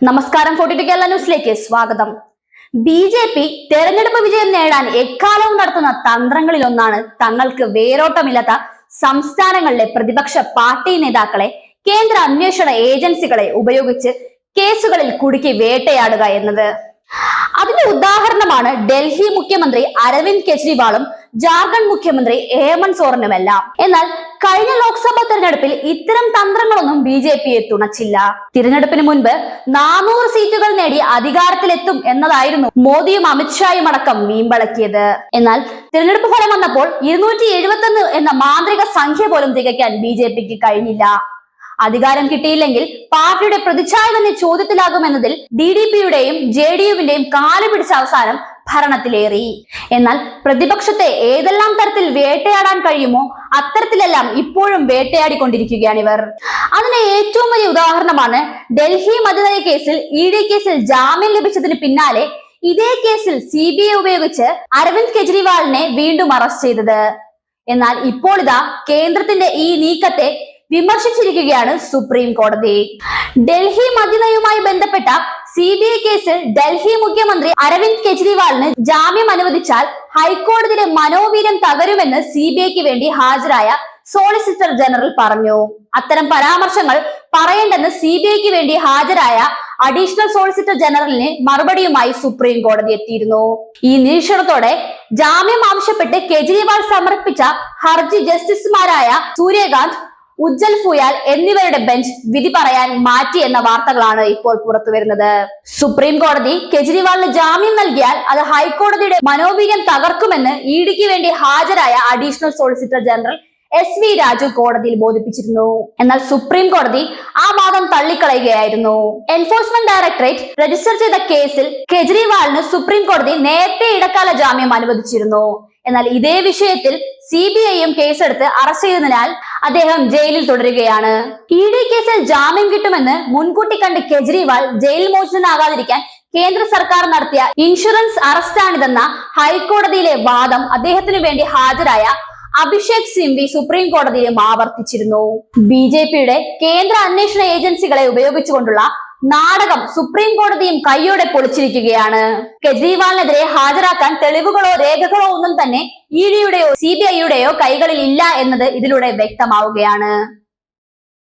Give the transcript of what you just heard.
നമസ്കാരം ഫോർട്ടി കേരള ന്യൂസിലേക്ക് സ്വാഗതം. ബി ജെ പി തെരഞ്ഞെടുപ്പ് വിജയം നേടാൻ എക്കാലവും നടത്തുന്ന തന്ത്രങ്ങളിൽ ഒന്നാണ് തങ്ങൾക്ക് വേരോട്ടമില്ലാത്ത സംസ്ഥാനങ്ങളിലെ പ്രതിപക്ഷ പാർട്ടി നേതാക്കളെ കേന്ദ്ര അന്വേഷണ ഏജൻസികളെ ഉപയോഗിച്ച് കേസുകളിൽ കുടുക്കി വേട്ടയാടുക എന്നത്. അതിന്റെ ഉദാഹരണമാണ് ഡൽഹി മുഖ്യമന്ത്രി അരവിന്ദ് കെജ്രിവാളും ജാർഖണ്ഡ് മുഖ്യമന്ത്രി ഹേമന്ത് സോറനുമെല്ലാം. എന്നാൽ കഴിഞ്ഞ ലോക്സഭാ തെരഞ്ഞെടുപ്പിൽ ഇത്തരം തന്ത്രങ്ങളൊന്നും ബി ജെ പിയെ തുണച്ചില്ല. തിരഞ്ഞെടുപ്പിന് മുൻപ് നാനൂറ് സീറ്റുകൾ നേടി അധികാരത്തിലെത്തും എന്നതായിരുന്നു മോദിയും അമിത്ഷായും അടക്കം വീമ്പളക്കിയത് എന്നാൽ തിരഞ്ഞെടുപ്പ് ഫലം വന്നപ്പോൾ ഇരുന്നൂറ്റി എഴുപത്തൊന്ന് എന്ന മാന്ത്രിക സംഖ്യ പോലും തികയ്ക്കാൻ ബി ജെ പിക്ക് കഴിഞ്ഞില്ല. അധികാരം കിട്ടിയില്ലെങ്കിൽ പാർട്ടിയുടെ പ്രതിച്ഛായ തന്നെ ചോദ്യത്തിലാകുമെന്നതിൽ ഡി ഡി പിയുടെയും ജെ ഡി യുവിന്റെയും കാലുപിടിച്ച അവസാനം ഭരണത്തിലേറി. എന്നാൽ പ്രതിപക്ഷത്തെ ഏതെല്ലാം തരത്തിൽ വേട്ടയാടാൻ കഴിയുമോ അത്തരത്തിലെല്ലാം ഇപ്പോഴും വേട്ടയാടിക്കൊണ്ടിരിക്കുകയാണ് ഇവർ അതിന് ഏറ്റവും വലിയ ഉദാഹരണമാണ് ഡൽഹി മദ്യനയ കേസിൽ ഇ ഡി കേസിൽ ജാമ്യം ലഭിച്ചതിന് പിന്നാലെ ഇതേ കേസിൽ സി ബി ഐ ഉപയോഗിച്ച് അരവിന്ദ് കെജ്രിവാളിനെ വീണ്ടും അറസ്റ്റ് ചെയ്തത്. എന്നാൽ ഇപ്പോൾ ഇതാ കേന്ദ്രത്തിന്റെ ഈ നീക്കത്തെ വിമർശിച്ചിരിക്കുകയാണ് സുപ്രീം കോടതി. ഡൽഹി മദ്യനയവുമായി ബന്ധപ്പെട്ട സി ബി ഐ കേസിൽ ഡൽഹി മുഖ്യമന്ത്രി അരവിന്ദ് കെജ്രിവാളിന് ജാമ്യം അനുവദിച്ചാൽ ഹൈക്കോടതിയുടെ മനോവീര്യം തകരുമെന്ന് സി ബി ഐക്ക് വേണ്ടി ഹാജരായ സോളിസിറ്റർ ജനറൽ പറഞ്ഞു. അത്തരം പരാമർശങ്ങൾ പറയേണ്ടെന്ന് സി ബി ഐക്ക് വേണ്ടി ഹാജരായ അഡീഷണൽ സോളിസിറ്റർ ജനറലിന് മറുപടിയുമായി സുപ്രീം കോടതി എത്തിയിരുന്നു. ഈ നിരീക്ഷണത്തോടെ ജാമ്യം ആവശ്യപ്പെട്ട് കെജ്രിവാൾ സമർപ്പിച്ച ഹർജി ജസ്റ്റിസുമാരായ സൂര്യകാന്ത് ഉജ്ജൽ ഫുയാൽ എന്നിവരുടെ ബെഞ്ച് വിധി പറയാൻ മാറ്റി എന്ന വാർത്തകളാണ് ഇപ്പോൾ പുറത്തു വരുന്നത്. സുപ്രീം കോടതി കെജ്രിവാളിന് ജാമ്യം നൽകിയാൽ അത് ഹൈക്കോടതിയുടെ മനോവീര്യം തകർക്കുമെന്ന് ഇ ഡിക്ക് വേണ്ടി ഹാജരായ additional solicitor general S V Raju കോടതിയിൽ ബോധിപ്പിച്ചിരുന്നു. എന്നാൽ സുപ്രീം കോടതി ആ വാദം തള്ളിക്കളയുകയായിരുന്നു. എൻഫോഴ്സ്മെന്റ് ഡയറക്ടറേറ്റ് രജിസ്റ്റർ ചെയ്ത കേസിൽ കെജ്രിവാളിന് സുപ്രീം കോടതി നേരത്തെ ഇടക്കാല ജാമ്യം അനുവദിച്ചിരുന്നു. എന്നാൽ ഇതേ വിഷയത്തിൽ സി ബി ഐയും കേസെടുത്ത് അറസ്റ്റ് ചെയ്തതിനാൽ അദ്ദേഹം ജയിലിൽ തുടരുകയാണ്. ഇ ഡി കേസിൽ ജാമ്യം കിട്ടുമെന്ന് മുൻകൂട്ടി കണ്ട് കെജ്രിവാൾ ജയിൽ മോചിതനാകാതിരിക്കാൻ കേന്ദ്ര സർക്കാർ നടത്തിയ ഇൻഷുറൻസ് അറസ്റ്റാണിതെന്ന ഹൈക്കോടതിയിലെ വാദം അദ്ദേഹത്തിനു വേണ്ടി ഹാജരായ അഭിഷേക് സിംബി സുപ്രീം കോടതിയിലും ആവർത്തിച്ചിരുന്നു. ബി ജെ പിയുടെ കേന്ദ്ര അന്വേഷണ ഏജൻസികളെ ഉപയോഗിച്ചുകൊണ്ടുള്ള നാടകം സുപ്രീം കോടതിയും കൈയോടെ പൊളിച്ചിരിക്കുകയാണ്. കെജ്രിവാളിനെതിരെ ഹാജരാക്കാൻ തെളിവുകളോ രേഖകളോ ഒന്നും തന്നെ ഇ ഡിയുടെയോ സി ബി ഐയുടെയോ കൈകളിൽ ഇല്ല എന്നത് ഇതിലൂടെ വ്യക്തമാവുകയാണ്.